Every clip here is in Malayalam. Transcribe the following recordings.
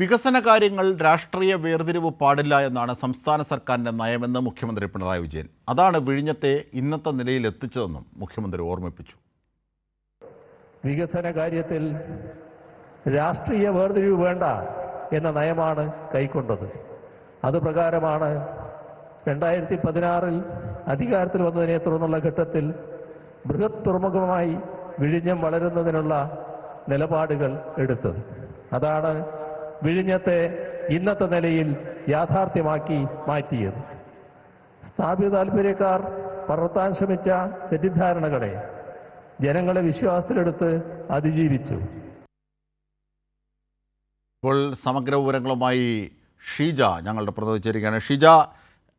വികസന കാര്യങ്ങൾ രാഷ്ട്രീയ വേർതിരിവ് പാടില്ല എന്നാണ് സംസ്ഥാന സർക്കാരിന്റെ നയമെന്ന് മുഖ്യമന്ത്രി പിണറായി വിജയൻ. അതാണ് വിഴിഞ്ഞത്തെ ഇന്നത്തെ നിലയിൽ എത്തിച്ചതെന്നും മുഖ്യമന്ത്രി ഓർമ്മിപ്പിച്ചു. വികസന കാര്യത്തിൽ രാഷ്ട്രീയ വേർതിരിവ് വേണ്ട എന്ന നയമാണ് കൈക്കൊണ്ടത്. അത് പ്രകാരമാണ് രണ്ടായിരത്തി പതിനാറിൽ അധികാരത്തിൽ വന്നതിനെ തുടർന്നുള്ള ഘട്ടത്തിൽ ബൃഹത് തുറമുഖമായി വിഴിഞ്ഞം വളരുന്നതിനുള്ള നിലപാടുകൾ എടുത്തത്. അതാണ് വിഴിഞ്ഞത്തെ ഇന്നത്തെ നിലയിൽ യാഥാർത്ഥ്യമാക്കി മാറ്റിയത്. സ്ഥാപിത താല്പര്യക്കാർ പറത്താൻ ശ്രമിച്ച തെറ്റിദ്ധാരണകളെ ജനങ്ങളെ വിശ്വാസത്തിലെടുത്ത് അതിജീവിച്ചു. ഇപ്പോൾ സമഗ്ര വിവരങ്ങളുമായി ഷീജ ഞങ്ങളുടെ പ്രതിനിധി ഷീജ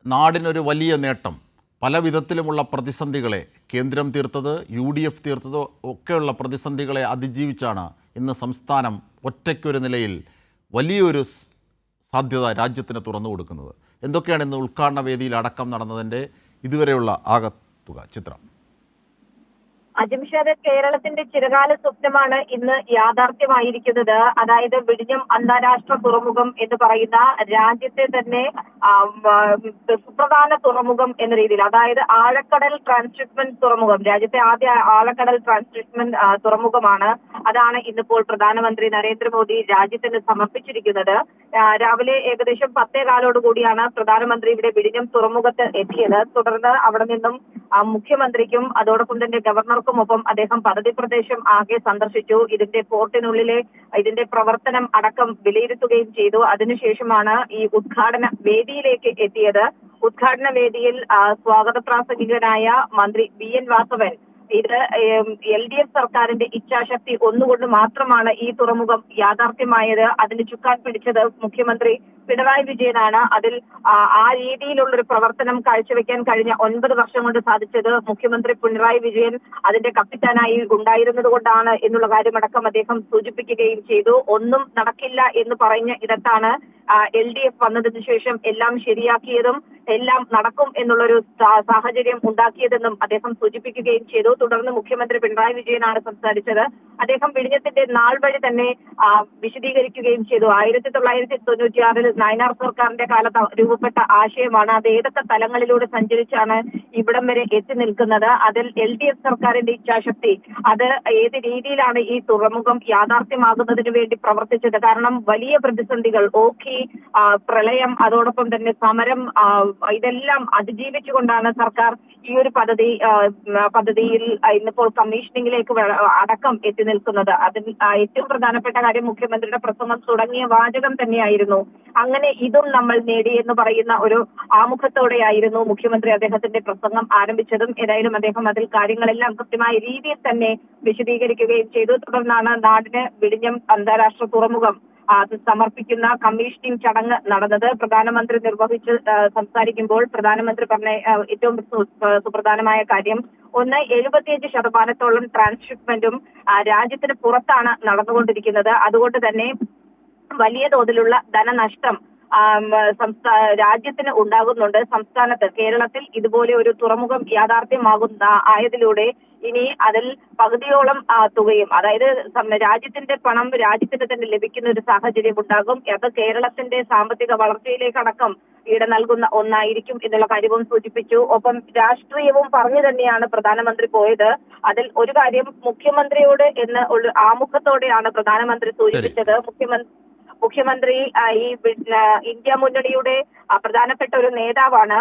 നാടിനൊരു വലിയ നേട്ടം. പല വിധത്തിലുമുള്ള പ്രതിസന്ധികളെ കേന്ദ്രം തീർത്തത് യു ഡി എഫ് തീർത്തത് ഒക്കെയുള്ള പ്രതിസന്ധികളെ അതിജീവിച്ചാണ് ഇന്ന് സംസ്ഥാനം ഒറ്റയ്ക്കൊരു നിലയിൽ വലിയൊരു സാധ്യത രാജ്യത്തിന് തുറന്നു കൊടുക്കുന്നത്. എന്തൊക്കെയാണ് ഇന്ന് ഉദ്ഘാടന വേദിയിൽ അടക്കം നടന്നതിന്റെ ഇതുവരെയുള്ള ആകത്തുക ചിത്രം? അജിംഷാദ് കേരളത്തിന്റെ ചിരകാല സ്വപ്നമാണ് ഇന്ന് യാഥാർത്ഥ്യമായിരിക്കുന്നത്. അതായത് വിഴിഞ്ഞം അന്താരാഷ്ട്ര തുറമുഖം എന്ന് പറയുന്ന രാജ്യത്തെ തന്നെ സുപ്രധാന തുറമുഖം എന്ന രീതിയിൽ അതായത് ആഴക്കടൽ ട്രാൻസ്ഷിപ്മെന്റ് തുറമുഖം രാജ്യത്തെ ആദ്യ ആഴക്കടൽ ട്രാൻസ്ഷിപ്മെന്റ് തുറമുഖമാണ്. അതാണ് ഇന്നിപ്പോൾ പ്രധാനമന്ത്രി നരേന്ദ്രമോദി രാജ്യത്തിന് സമർപ്പിച്ചിരിക്കുന്നത്. രാവിലെ ഏകദേശം പത്തേ കാലോട് കൂടിയാണ് പ്രധാനമന്ത്രി ഇവിടെ വിഴിഞ്ഞം തുറമുഖത്ത് എത്തിയത്. തുടർന്ന് അവിടെ നിന്നും മുഖ്യമന്ത്രിക്കും അതോടൊപ്പം തന്നെ ഗവർണർക്കും ഒപ്പം അദ്ദേഹം പദ്ധതി പ്രദേശം ആകെ സന്ദർശിച്ചു. ഇതിന്റെ പോർട്ടിനുള്ളിലെ ഇതിന്റെ പ്രവർത്തനം അടക്കം വിലയിരുത്തുകയും ചെയ്തു. അതിനുശേഷമാണ് ഈ ഉദ്ഘാടന വേദിയിലേക്ക് എത്തിയത്. ഉദ്ഘാടന വേദിയിൽ സ്വാഗത പ്രാസംഗികനായ മന്ത്രി വി എൻ വാസവൻ ഇത് എൽ ഡി എഫ് സർക്കാരിന്റെ ഇച്ഛാശക്തി ഒന്നുകൊണ്ട് മാത്രമാണ് ഈ തുറമുഖം യാഥാർത്ഥ്യമായത്. അതിന് ചുക്കാൻ പിടിച്ചത് മുഖ്യമന്ത്രി പിണറായി വിജയനാണ്. അതിൽ ആ, രീതിയിലുള്ള ഒരു പ്രവർത്തനം കാഴ്ചവെക്കാൻ കഴിഞ്ഞ ഒൻപത് വർഷം കൊണ്ട് സാധിച്ചത് മുഖ്യമന്ത്രി പിണറായി വിജയൻ അതിന്റെ കപ്പിത്താനായി ഉണ്ടായിരുന്നത് കൊണ്ടാണ് എന്നുള്ള കാര്യമടക്കം അദ്ദേഹം സൂചിപ്പിക്കുകയും ചെയ്തു. ഒന്നും നടക്കില്ല എന്ന് പറഞ്ഞ ഇടത്താണ് എൽ ഡി എഫ് വന്നതിന് ശേഷം എല്ലാം ശരിയാക്കിയതും എല്ലാം നടക്കും എന്നുള്ളൊരു സാഹചര്യം ഉണ്ടാക്കിയതെന്നും അദ്ദേഹം സൂചിപ്പിക്കുകയും ചെയ്തു. തുടർന്ന് മുഖ്യമന്ത്രി പിണറായി വിജയനാണ് സംസാരിച്ചത്. അദ്ദേഹം വിഴിഞ്ഞത്തിന്റെ നാൾ വഴി തന്നെ വിശദീകരിക്കുകയും ചെയ്തു. ആയിരത്തി തൊള്ളായിരത്തി തൊണ്ണൂറ്റിയാറിൽ നയനാർ സർക്കാരിന്റെ കാലത്ത് രൂപപ്പെട്ട ആശയമാണ്. അത് ഏതൊക്കെ തലങ്ങളിലൂടെ സഞ്ചരിച്ചാണ് ഇവിടം വരെ എത്തി നിൽക്കുന്നത്? അതിൽ എൽ ഡി എഫ് സർക്കാരിന്റെ ഇച്ഛാശക്തി അത് ഏത് രീതിയിലാണ് ഈ തുറമുഖം യാഥാർത്ഥ്യമാകുന്നതിന് വേണ്ടി പ്രവർത്തിച്ചത്? കാരണം വലിയ പ്രതിസന്ധികൾ ഓഖി പ്രളയം അതോടൊപ്പം തന്നെ സമരം ഇതെല്ലാം അതിജീവിച്ചുകൊണ്ടാണ് സർക്കാർ ഈ ഒരു പദ്ധതി പദ്ധതിയിൽ ഇന്നിപ്പോൾ കമ്മീഷനിങ്ങിലേക്ക് അടക്കം എത്തി നിൽക്കുന്നത്. അതിൽ ഏറ്റവും പ്രധാനപ്പെട്ട കാര്യം മുഖ്യമന്ത്രിയുടെ പ്രസംഗം തുടങ്ങിയ വാചകം തന്നെയായിരുന്നു. അങ്ങനെ ഇതും നമ്മൾ നേടി എന്ന് പറയുന്ന ഒരു ആമുഖത്തോടെയായിരുന്നു മുഖ്യമന്ത്രി അദ്ദേഹത്തിന്റെ പ്രസംഗം ആരംഭിച്ചതും. ഏതായാലും അദ്ദേഹം അതിൽ കാര്യങ്ങളെല്ലാം കൃത്യമായ രീതിയിൽ തന്നെ വിശദീകരിക്കുകയും ചെയ്തു. തുടർന്നാണ് നാടിന് വിഴിഞ്ഞം അന്താരാഷ്ട്ര തുറമുഖം അത് സമർപ്പിക്കുന്ന കമ്മീഷനിങ് ചടങ്ങ് നടന്നത്. പ്രധാനമന്ത്രി നിർവഹിച്ച് സംസാരിക്കുമ്പോൾ പ്രധാനമന്ത്രി പറഞ്ഞ ഏറ്റവും സുപ്രധാനമായ കാര്യം ഒന്ന് എഴുപത്തിയഞ്ച് ശതമാനത്തോളം ട്രാൻസ്ഷിപ്മെന്റും രാജ്യത്തിന് പുറത്താണ് നടന്നുകൊണ്ടിരിക്കുന്നത്. അതുകൊണ്ട് തന്നെ വലിയ തോതിലുള്ള ധനനഷ്ടം സംസ്ഥാന സംസ്ഥാ രാജ്യത്തിന് ഉണ്ടാകുന്നുണ്ട്. സംസ്ഥാനത്ത് കേരളത്തിൽ ഇതുപോലെ ഒരു തുറമുഖം യാഥാർത്ഥ്യമാകുന്ന ആയതിലൂടെ ഇനി അതിൽ പകുതിയോളം തുകയും അതായത് രാജ്യത്തിന്റെ പണം രാജ്യത്തിന് തന്നെ ലഭിക്കുന്ന ഒരു സാഹചര്യം ഉണ്ടാകും. അത് കേരളത്തിന്റെ സാമ്പത്തിക വളർച്ചയിലേക്കടക്കം ഈട നൽകുന്ന ഒന്നായിരിക്കും എന്നുള്ള കാര്യവും സൂചിപ്പിച്ചു. ഒപ്പം രാഷ്ട്രീയവും പറഞ്ഞു തന്നെയാണ് പ്രധാനമന്ത്രി പോയത്. അതിൽ ഒരു കാര്യം മുഖ്യമന്ത്രിയോട് എന്ന് ആമുഖത്തോടെയാണ് പ്രധാനമന്ത്രി സൂചിപ്പിച്ചത്. മുഖ്യമന്ത്രി മുഖ്യമന്ത്രി ഈ ഇന്ത്യ മുന്നണിയുടെ പ്രധാനപ്പെട്ട ഒരു നേതാവാണ്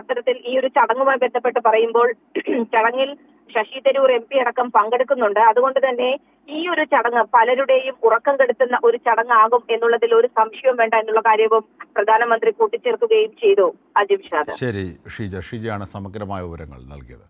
അത്തരത്തിൽ ഈ ഒരു ചടങ്ങുമായി ബന്ധപ്പെട്ട് പറയുമ്പോൾ ചടങ്ങിൽ ശശി തരൂർ എം പി അടക്കം പങ്കെടുക്കുന്നുണ്ട്. അതുകൊണ്ട് തന്നെ ഈ ഒരു ചടങ്ങ് പലരുടെയും ഉറക്കം കെടുത്തുന്ന ഒരു ചടങ്ങാകും എന്നുള്ളതിൽ ഒരു സംശയം വേണ്ട എന്നുള്ള കാര്യവും പ്രധാനമന്ത്രി കൂട്ടിച്ചേർക്കുകയും ചെയ്തു. അജിം ഷാദ്. ശരി ഷീജ. ഷീജയാണ് സമഗ്രമായ വിവരങ്ങൾ നൽകിയത്.